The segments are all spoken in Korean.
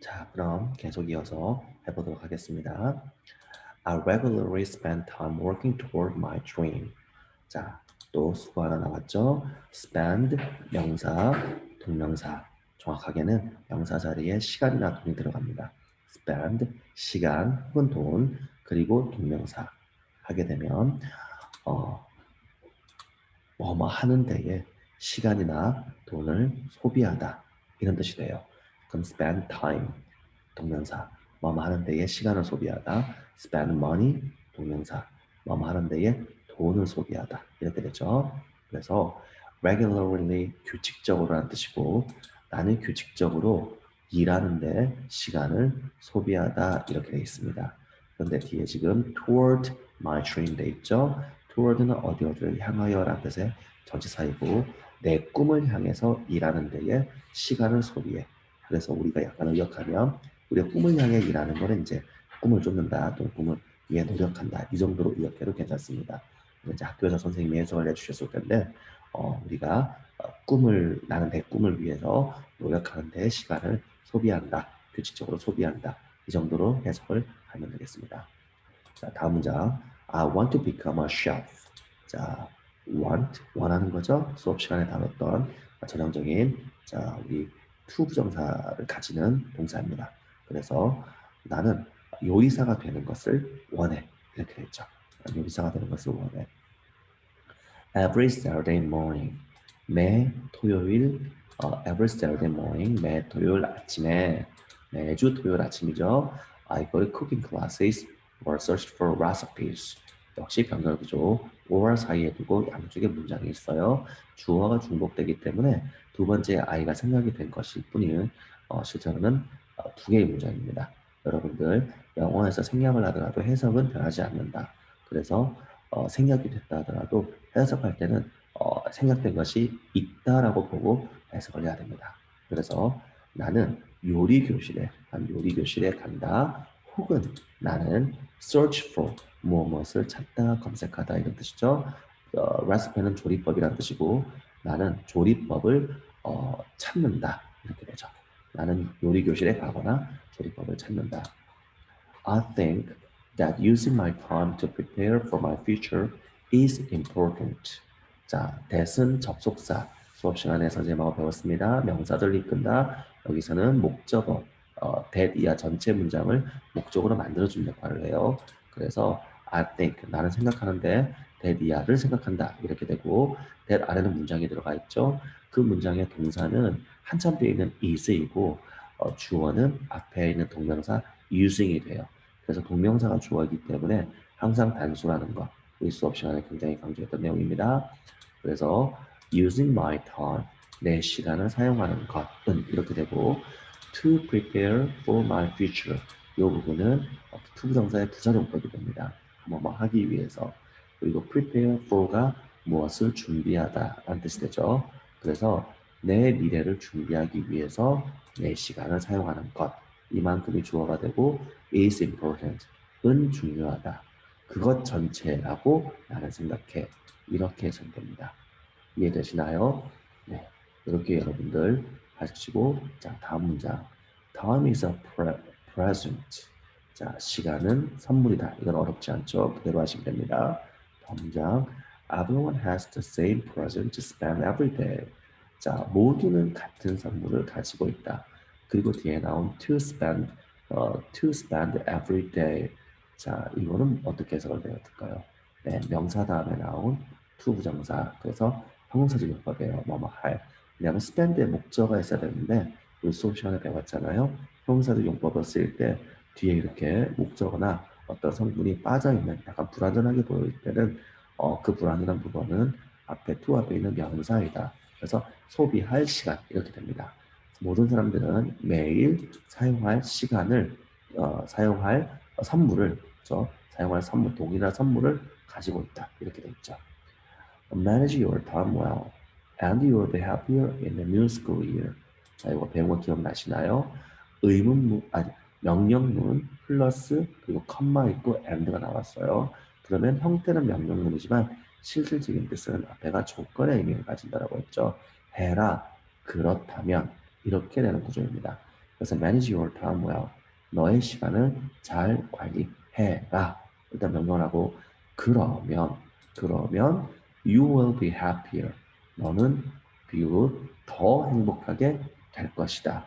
자, 그럼 계속 이어서 해보도록 하겠습니다. I regularly spend time working toward my dream. 자, 또 수고 하나 나왔죠? spend 명사, 동명사. 정확하게는 명사 자리에 시간이나 돈이 들어갑니다. spend 시간 혹은 돈 그리고 동명사 하게 되면 어, 뭐뭐 하는 데에 시간이나 돈을 소비하다 이런 뜻이 돼요. 그럼 spend time 동명사 뭐뭐 하는 데에 시간을 소비하다 spend money 동명사 뭐뭐 하는 데에 돈을 소비하다 이렇게 되죠. 그래서 regularly 규칙적으로라는 뜻이고 나는 규칙적으로 일하는데 시간을 소비하다 이렇게 되어 있습니다. 그런데 뒤에 지금 toward my dream 돼 있죠. toward는 어디 어디를 향하여 라는 뜻의 전치사이고 내 꿈을 향해서 일하는 데에 시간을 소비해. 그래서 우리가 약간 의역하면 우리가 꿈을 향해 일하는 거는 이제 꿈을 쫓는다 또는 꿈을 위해 노력한다 이 정도로 의역해도 괜찮습니다. 이제 학교에서 선생님이 해석을 해주셨을 텐데 어, 우리가 어, 꿈을 나는 내 꿈을 위해서 노력하는 데 시간을 소비한다 규칙적으로 소비한다 이 정도로 해석을 하면 되겠습니다. 자 다음 문장 I want to become a chef. 자 want 원하는 거죠. 수업 시간에 다뤘던 전형적인 자 우리 to 부정사를 가지는 동사입니다. 그래서 나는 요리사가 되는 것을 원해 이렇게 됐죠. 요리사가 되는 것을 원해. Every Saturday morning 매 토요일 어, every Saturday morning 매 토요일 아침에 매주 토요일 아침이죠. I go to cooking classes or search for recipes. 역시 병렬구조 or 사이에 두고 양쪽에 문장이 있어요. 주어가 중복되기 때문에 두 번째 아이가 생각이 된 것일 뿐이에요. 어, 실제로는 어, 두 개의 문장입니다. 여러분들 영어에서 생략을 하더라도 해석은 변하지 않는다. 그래서 어, 생략이 됐다 하더라도 해석할 때는 어, 생략된 것이 있다라고 보고 해석을 해야 됩니다. 그래서 나는 요리 교실에 난 요리 교실에 간다. 혹은 나는 search for 무엇을 찾다 검색하다 이런 뜻이죠. 어, recipe는 조리법이라는 뜻이고 나는 조리법을 어, 찾는다 이렇게 되죠. 나는 요리 교실에 가거나 조리법을 찾는다. I think that using my time to prepare for my future is important. 자, that은 접속사. 수업 시간에 선생님하고 배웠습니다. 명사들 이끈다. 여기서는 목적어, 어, that 이하 전체 문장을 목적으로 만들어주는 역할을 해요. 그래서 I think, 나는 생각하는데 that 이하를 생각한다. 이렇게 되고 that 아래는 문장이 들어가 있죠. 그 문장의 동사는 한참 뒤에 있는 is이고 어, 주어는 앞에 있는 동명사 using이 돼요. 그래서 동명사가 주어이기 때문에 항상 단수라는 것 우리 수업 시간에 굉장히 강조했던 내용입니다. 그래서 using my time 내 시간을 사용하는 것은 이렇게 되고 to prepare for my future. 이 부분은 to 부정사의 부사용법이 됩니다. 뭐뭐 하기 위해서. 그리고 prepare for가 무엇을 준비하다 라는 뜻이 되죠. 그래서 내 미래를 준비하기 위해서 내 시간을 사용하는 것. 이만큼이 주어가 되고 is important. 은 중요하다. 그것 전체라고 나는 생각해. 이렇게 해석됩니다. 이해되시나요? 네 이렇게 여러분들 하시고 자 다음 문장 is a present 자 시간은 선물이다 이건 어렵지 않죠 그대로 하시면 됩니다 다음 문장 everyone has the same present to spend every day 자, 모두는 같은 선물을 가지고 있다. 그리고 뒤에 나온 to spend, 어, to spend every day. 자, 이거는 어떻게 해석을 되었을까요? 네, 명사 다음에 나온 to 부정사. 그래서 형용사적용법이에요. 뭐뭐 할. 왜냐하면 spend의 목적어가 있어야 되는데 우리 수업 시간에 배웠잖아요. 형용사적 용법을 쓸때 뒤에 이렇게 목적어나 어떤 성분이 빠져있는 약간 불완전하게 보일 때는 어, 그 불완전한 부분은 앞에 to 앞에 있는 명사이다. 그래서 소비할 시간 이렇게 됩니다. 모든 사람들은 매일 사용할 시간을 어, 사용할 선물을 저 사용할 선물 동일한 선물을 가지고 있다 이렇게 돼 있죠. Manage your time well, and you will be happier in the new school year. 자 이거 배운 거 기억나시나요? 의문문 아니 명령문 플러스 그리고 컴마 있고 and가 나왔어요. 그러면 형태는 명령문이지만 실질적인 뜻은 앞에가 조건의 의미를 가진다라고 했죠. 해라, 그렇다면 이렇게 되는 구조입니다. 그래서 manage your time well. 너의 시간을 잘 관리해라. 일단 명령하고 그러면 그러면 you will be happier. 너는 비록 더 행복하게 될 것이다.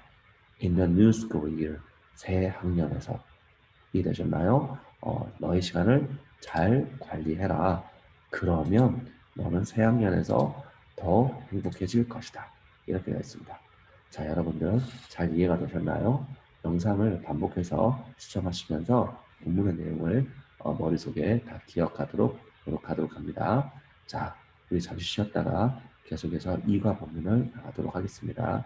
In the new school year. 새 학년에서. 이해되셨나요? 어, 너의 시간을 잘 관리해라. 그러면 너는 새 학년에서 더 행복해질 것이다. 이렇게 되어 있습니다. 자, 여러분들 잘 이해가 되셨나요? 영상을 반복해서 시청하시면서 본문의 내용을 어, 머릿속에 다 기억하도록 노력하도록 합니다. 자, 우리 잠시 쉬었다가 계속해서 이과 본문을 나가도록 하겠습니다.